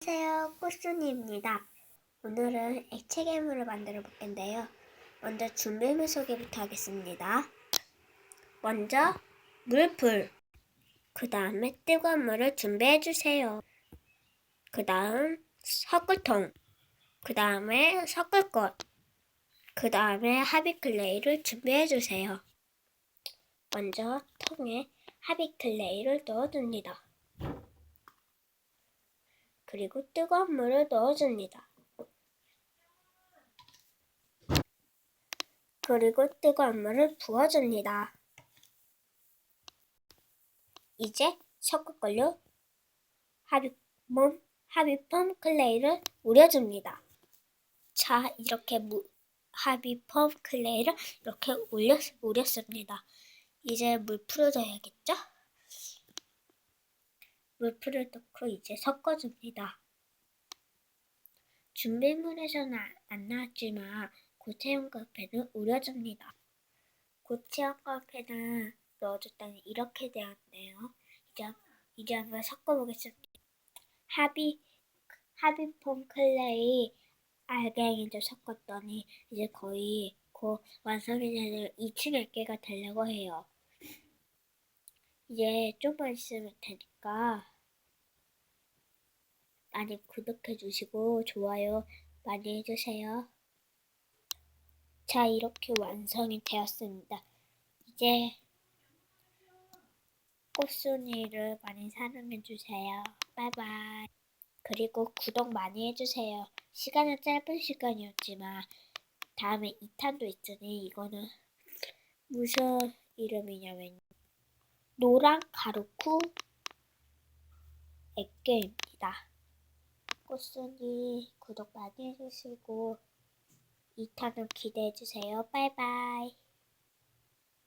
안녕하세요, 꽃순이입니다. 오늘은 액체 괴물을 만들어 볼 건데요. 먼저 준비물 소개부터 하겠습니다. 먼저 물풀, 그 다음에 뜨거운 물을 준비해 주세요. 그 다음 섞을통, 그 다음에 것, 그 다음에 하비클레이를 준비해 주세요. 먼저 통에 하비클레이를 넣어줍니다. 그리고 뜨거운 물을 넣어줍니다. 그리고 뜨거운 물을 부어줍니다. 이제 섞을 걸로 합입몸, 합입펌 클레이를 우려줍니다. 자, 이렇게 무, 합입펌 클레이를 이렇게 올렸, 우렸습니다. 이제 물 풀어줘야겠죠? 물풀을 넣고 이제 섞어줍니다. 준비물에서는 아- 안 나왔지만 고체형 카페는 우려줍니다. 고체형 카페는 넣어줬더니 이렇게 되었네요. 이제, 이제 한번 섞어보겠습니다. 합이, 합의폼 클레이 알갱이도 섞었더니 이제 거의 곧 완성이 되는 2층 액계가 되려고 해요. 이제 좀만 있으면 되니까 많이 구독해 주시고 좋아요 많이 해주세요. 자 이렇게 완성이 되었습니다. 이제 꽃순이를 많이 사랑해 주세요. 바이바이. 그리고 구독 많이 해주세요. 시간은 짧은 시간이었지만 다음에 2탄도 있으니 이거는 무슨 이름이냐면 노랑 가루쿠 액계입니다. 꽃순이 구독 많이 해주시고 2탄을 기대해주세요. 바이바이.